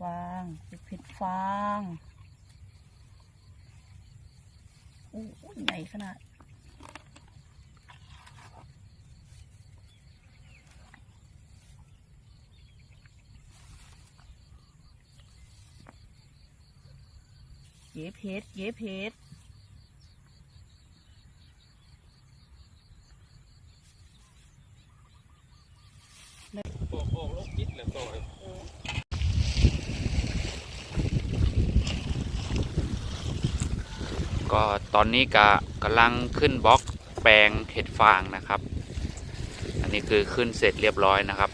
ฟางเห็ดเผ็ดฟางอู้ใหญ่ขนาดเย็บเพชรเย็บเพชร โอ้โหโรคจิตเลยต่อย ก็ตอนนี้ก็กำลังขึ้นบล็อกแปลงเห็ดฟางนะครับ อันนี้คือขึ้นเสร็จเรียบร้อยนะครับ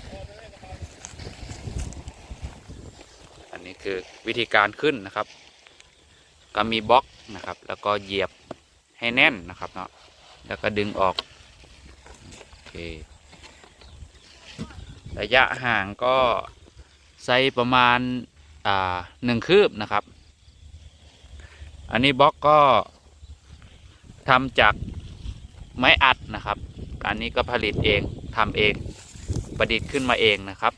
อันนี้คือวิธีการขึ้นนะครับ ก็มีบล็อกนะครับ แล้วก็เหยียบให้แน่นนะครับเนาะแล้วก็ดึงออกโอเคระยะห่างก็ใส่ประมาณอ่าหนึ่งคืบนะครับ อันนี้บล็อกก็ ทำจากไม้อัดนะครับ อันนี้ก็ผลิตเองทำเองประดิษฐ์ขึ้นมาเองนะครับ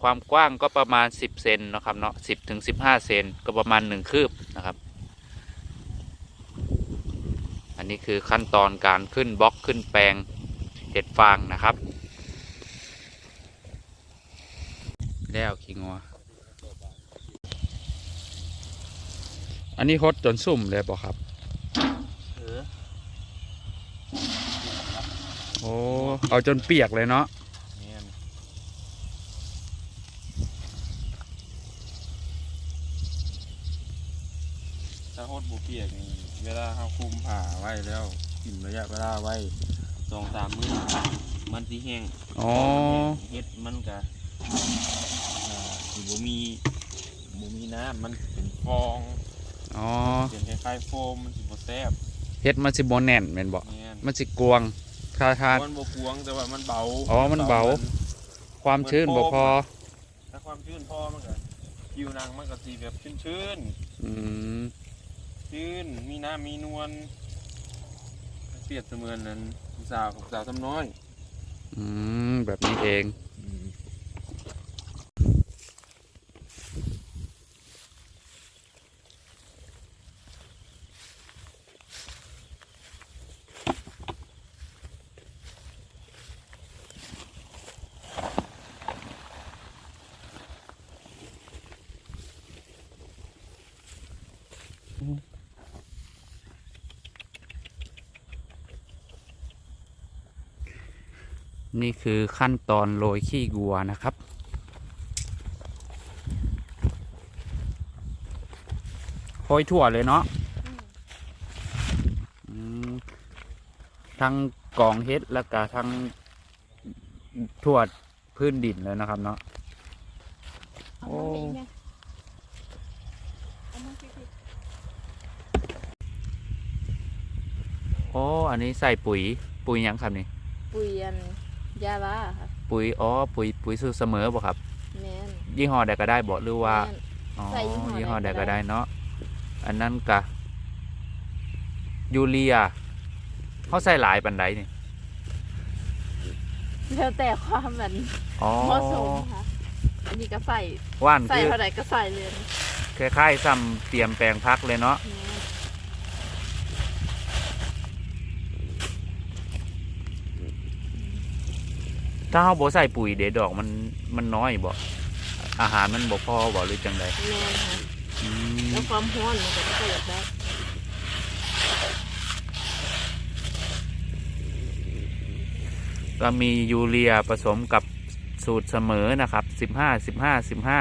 ความกว้างก็ประมาณ 10 เซนนะครับเนาะ10ถึง15 เซนก็ประมาณ 1 คืบนะครับ อันนี้คือขั้นตอนการขึ้นบล็อกขึ้นแปลงเห็ดฟางนะครับ แล้วขี้งัว อันนี้ฮดจนสุ่มเลยบอกครับเออโอ้ เอาจนเปียกเลยเนาะเนียนถ้าโคตรบุเปียกนี่เวลาเขาคุมผ่าไว้แล้วกินระยะเวลาไว้สองสามมื้อมันสิแห้งอ๋อเฮ็ดมันกะอ่าสิบ่มีบ่มีน้ำมันเป็นฟอง อ๋อเป็นคล้ายๆโฟมมันสิบ่แซ่บเฮ็ดมันสิบแน่นแม่นบอกแม่นมันสิกวงถ้าทามันบ่กวงแต่ว่ามันเบาอ๋อมันเบา ความชื้นบ่พอ ถ้าความชื้นพอมันก็ผิวหนังมันก็สิแบบชื้นๆอืมชื้นมีน้ำมีนวลเปรียบเสมือนนั้นสาวสาวทำน้อย อืมแบบนี้เอง นี่คือขั้นตอนโรยขี้วัวนะครับโห้อยถั่วเลยเนาะทั้งกองเฮ็ดแล้วก็ทั้งถั่วพื้นดินเลยนะครับเนาะโอ้โอ้ อันนี้ใส่ปุ๋ย ปุ๋ยยังครับนี่ ปุยอัน ยาบ้าค่ะปุ๋ยอ๋อปุ๋ยปุ๋ยสูตรเสมอบ่ครับ แม่นยี่ห้อใดก็ได้บ่หรือว่าแม่น อ๋อใส่ยี่ห้อยี่ห้อใดใดก็ก็ได้ ได้เนาะอันนั้นกะยูเรียเขาใส่หลายปันไดนี่แล้วแต่ความเหมือนอ๋อเหมาะสมค่ะ อันนี้ก็ใส่ว่านใส่คือเท่าไหร่ก็ใส่เลยคล้ายๆซ้ำเตรียมแปลงพักเลยเนาะ แม่น ถ้าเขาบ่ใส่ปุ๋ยเดี๋ยวดอกมันมันน้อยบ่อาหารมันบ่พอบ่หรือจังใดแม่นค่ะอืมแล้วความร้อนมันก็จะเกิดได้ก็มียูเรียผสมกับสูตรเสมอนะครับสิบห้าสิบห้าสิบห้า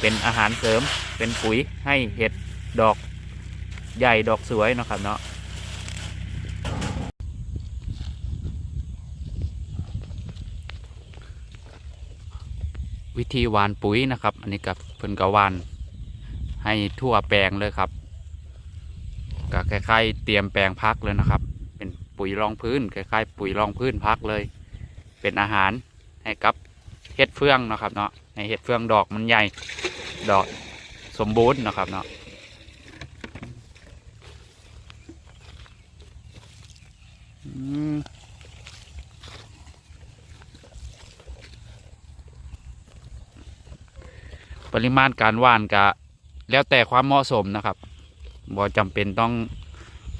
เป็นอาหารเสริมเป็นปุ๋ยให้เห็ดดอกใหญ่ดอกสวยเนาะครับเนาะ วิธีหวานปุ๋ยนะครับ อันนี้กับเพิ่นกะวานให้ทั่วแปลงเลยครับก็คล้ายๆเตรียมแปลงพักเลยนะครับ เป็นปุ๋ยรองพื้นคล้ายๆปุ๋ยรองพื้นพักเลย เป็นอาหารให้กับเห็ดเฟืองนะครับเนาะในเห็ดเฟืองดอกมันใหญ่ดอกสมบูรณ์นะครับเนาะอืม ปริมาณการหว่านกะแล้วแต่ความเหมาะสมนะครับบ่จำเป็นต้อง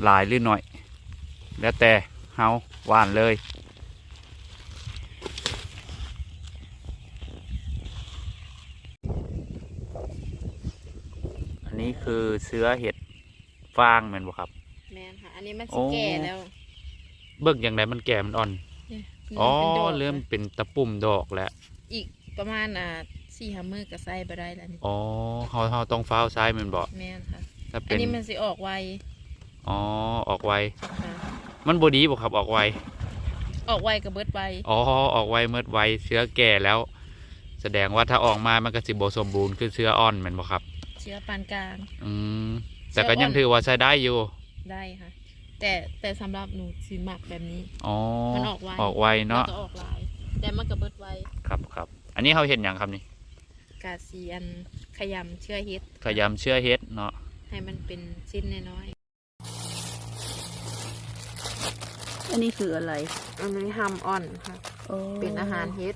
หลายหรือหน่อย แล้วแต่เฮาหว่านเลยอันนี้คือเสื้อเห็ดฟางแม่นบ่ครับ แมนค่ะ อันนี้มันโอ้สิแก่แล้วเบิกอย่างไรมันแก่มันอ่อน เนี่ยอ๋อป็นดกเริ่มเป็นตะปุ่มดอกแล้ว อีกประมาณอ่า สี่ห้ามือก็ใส่ไปได้แล้วนี่อ๋อเฮาเฮาต้องฟ้าวซ้ายแมันบอกแมนค่ะ ถ้าอัเป็นนนี้มันสิออกไวอ๋อออกไวค่ะมันบดีบ่ครับออกไวออกไวกับเบิดไวอ๋อออกไวเมื่อไวเชื้อแก่แล้ว แสดงว่าถ้าออกมามันก็สิบ่สมบูรณ์คือเชื้ออ่อนแมันบ่ครับ เชื้อปานกลาง อืมแต่ก็ยังถือว่าใช้ได้อยู่ได้ค่ะ แต่แต่สำหรับหนูสิหมักแบบนี้ อ๋อมันออกไว ออกไวเนาะมัก็ออกหลาย แต่มันกับเบิดไวครับครับอันนี้เขาเห็นอย่างครับนี่ กาซีอันขยำเชื้อเฮ็ดขยำเชื้อเฮ็ดเนาะให้มันเป็นชิ้นน้อยอันนี้คืออะไรๆอันนี้ฮัมอ่อนค่ะอ๋อเป็นอาหารเฮ็ด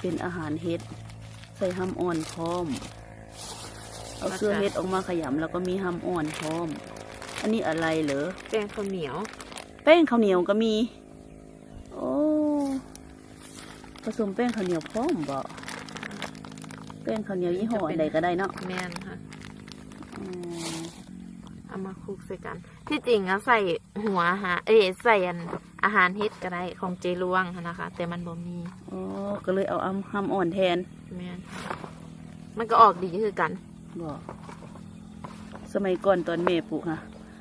เป็นอาหารเฮ็ด ใส่ห้ำอ่อนพร้อม เอาเสื้อเฮ็ดออกมาขยำแล้วก็มีห้ำอ่อนพร้อม อันนี้อะไรเหรอ แป้งข้าวเหนียว แป้งข้าวเหนียวก็มี โอ้ ผสมแป้งข้าวเหนียวพร้อมบ่ แป้งข้าวเหนียวยี่ห้อใดก็ได้เนาะแมนค่ะอืมเอามาคลุกใส่กัน ที่จริงอะใส่หัวอาหารเอ้ยใส่อันอาหารเฮ็ดก็ได้ของเจลวงหั้นนะคะ แต่มันบ่มีอ๋อก็เลยเอาห้ำอ่อนแทนแมนมันก็ออกดีคือกันบ่สมัยก่อนตอนแม่ปลูกฮะ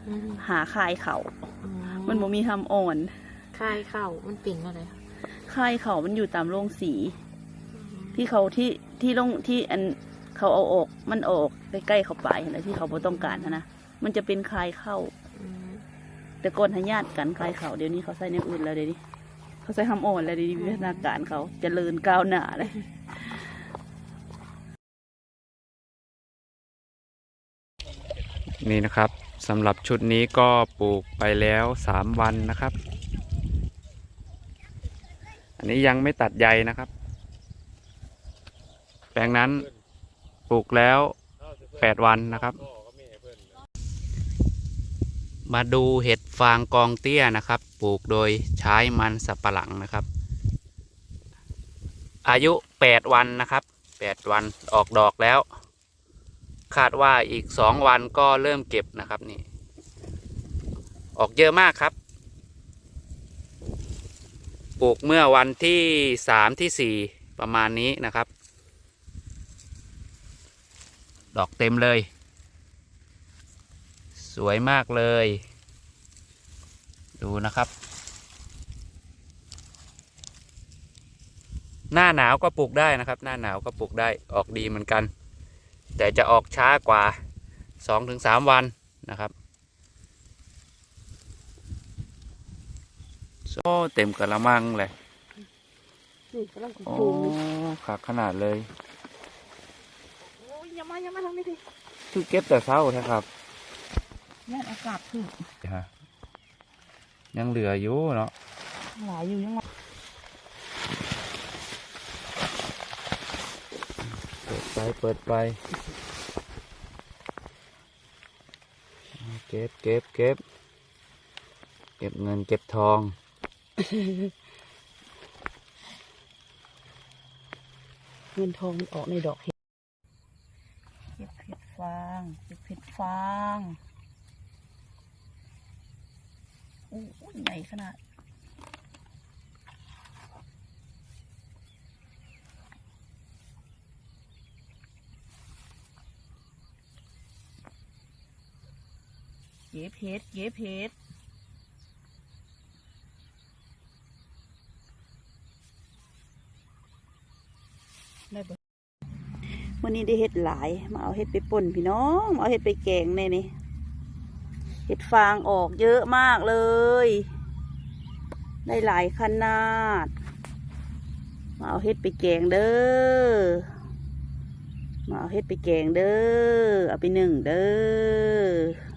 อืมหาคายเขา มัมันบ่มีห้ำอ่อนคลายเข้ามันปิ่งอะไรคะคายเขามันอยู่ตามโรงสี ที่เขาที่ที่ลงที่อันเขาเอาออกมันออกใกล้ๆเขาไปแล้วที่เขาบ่ต้องการหั้นนะมันจะเป็นคลายเข้าอืมแต่ก่อนหายาดกันคลายเขาเดี๋ยวนี้เขาใส่ในวอื่นแล้วเดี๋ยวนี้เขาใส่ห้ำอ่อนแล้วเดี๋ยวนี้วิวัฒนาการเขาเจริญก้าวหน้าเลยนี่นะครับสำหรับชุดนี้ก็ปลูกไปแล้วสามวันนะครับ อันนี้ยังไม่ตัดใยนะครับ แปลงนั้นปลูกแล้วแปดวันนะครับ มาดูเห็ดฟางกองเตี้ยนะครับ ปลูกโดยใช้มันสับปะหลังนะครับ อายุแปดวันนะครับแปดวันออกดอกแล้ว คาดว่าอีกสองวันก็เริ่มเก็บนะครับนี่ ออกเยอะมากครับปลูกเมื่อวันที่สามที่สี่ประมาณนี้นะครับ ดอกเต็มเลย สวยมากเลย ดูนะครับ หน้าหนาวก็ปลูกได้นะครับ หน้าหนาวก็ปลูกได้ออกดีเหมือนกัน แต่จะออกช้ากว่าสองถึงสามวันนะครับโอ้เต็มกระมังเลยนี่กำลังโอ้ปลูกขาดขนาดเลยโอ้ยอย่า มาอย่ามาทางนี้ดิคือเก็บแต่เช้าแท้ครับย่านอากาศขึ้นฮะยังเหลืออยู่เนาะหลายอยู่ยังไงเปิดไปเปิดไป เก็บเก็บเก็บเก็บเงินเก็บทองเงินทองมันออกในดอกเห็ดเก็บเห็ดฟาง เผ็ดฟางอู้ใหญ่ขนาดเย่เพ็ดเย่เพ็ด วันนี้ได้เห็ดหลาย มาเอาเห็ดไปป่นพี่น้องมาเอาเห็ดไปแกงแน่นี่เห็ดฟางออกเยอะมากเลย ได้หลายขนาด มาเอาเห็ดไปแกงเด้อ มาเอาเห็ดไปแกงเด้อ เอาไปหนึ่งเด้อ